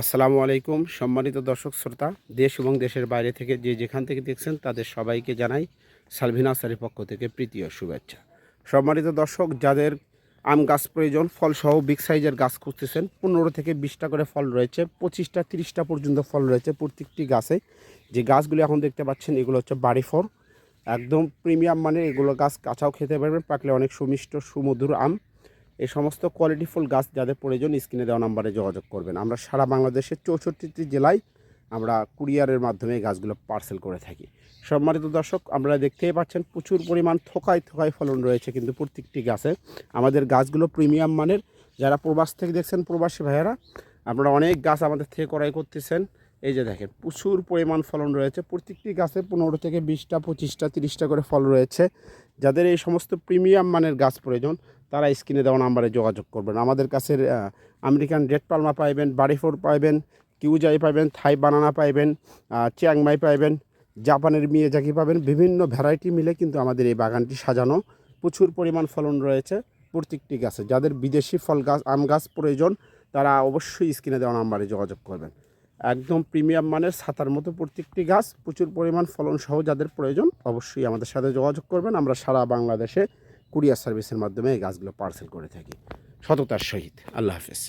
আসসালামু আলাইকুম। সম্মানিত দর্শক, শ্রোতা, দেশ এবং দেশের বাইরে থেকে যে যেখান থেকে দেখছেন তাদের সবাইকে জানাই সালভিনা আসারের পক্ষ থেকে প্রীতি ও শুভেচ্ছা। সম্মানিত দর্শক, যাদের আম গাছ প্রয়োজন, ফলসহ বিগ সাইজের গাছ খুঁজতেছেন, পনেরো থেকে বিশটা করে ফল রয়েছে, পঁচিশটা, তিরিশটা পর্যন্ত ফল রয়েছে প্রত্যেকটি গাছে। যে গাছগুলি এখন দেখতে পাচ্ছেন, এগুলো হচ্ছে বাড়ি ফল একদম প্রিমিয়াম মানে এগুলো গাছ কাঁচাও খেতে পারবেন, পাকলে অনেক সুমিষ্ট, সুমধুর আম। এই সমস্ত কোয়ালিটিফুল গাছ যাদের প্রয়োজন স্ক্রিনে দেওয়া নাম্বারে যোগাযোগ করবেন। আমরা সারা বাংলাদেশের চৌষট্টিটি জেলায় আমরা কুরিয়ারের মাধ্যমে গাছগুলো পার্সেল করে থাকি। সম্মানিত দর্শক আমরা দেখতেই পাচ্ছেন প্রচুর পরিমাণ থোকায় থোকায় ফলন রয়েছে কিন্তু প্রত্যেকটি গাছে। আমাদের গাছগুলো প্রিমিয়াম মানের। যারা প্রবাস থেকে দেখছেন, প্রবাসী ভাইয়েরা, আপনারা অনেক গাছ আমাদের থেকে ক্রয় করতেছেন। এই যে দেখেন, প্রচুর পরিমাণ ফলন রয়েছে। প্রত্যেকটি গাছে পনেরো থেকে বিশটা, পঁচিশটা, তিরিশটা করে ফল রয়েছে। যাদের এই সমস্ত প্রিমিয়াম মানের গাছ প্রয়োজন তারা স্ক্রিনে দেওয়া নাম্বারে যোগাযোগ করবেন। আমাদের কাছে আমেরিকান রেড পালমা পাইবেন বাড়িফোর পাইবেন, কিউজাই পাইবেন, থাই বানানা পাইবেন চিয়াংমাই পাইবেন, জাপানের মিয়াজাকি পাবেন, বিভিন্ন ভ্যারাইটি মিলে কিন্তু আমাদের এই বাগানটি সাজানো। প্রচুর পরিমাণ ফলন রয়েছে প্রত্যেকটি গাছে। যাদের বিদেশি ফল গাছ, আম গাছ প্রয়োজন, তারা অবশ্যই স্ক্রিনে দেওয়া নাম্বারে যোগাযোগ করবেন। একদম প্রিমিয়াম মানের ছাতার মতো প্রত্যেকটি গাছ, প্রচুর পরিমাণ ফলন সহ যাদের প্রয়োজন, অবশ্যই আমাদের সাথে যোগাযোগ করবেন। আমরা সারা বাংলাদেশে কুরিয়ার সার্ভিসের মাধ্যমে গাছগুলো পার্সেল করে থাকি। সততার সহিত। আল্লাহ হাফেজ।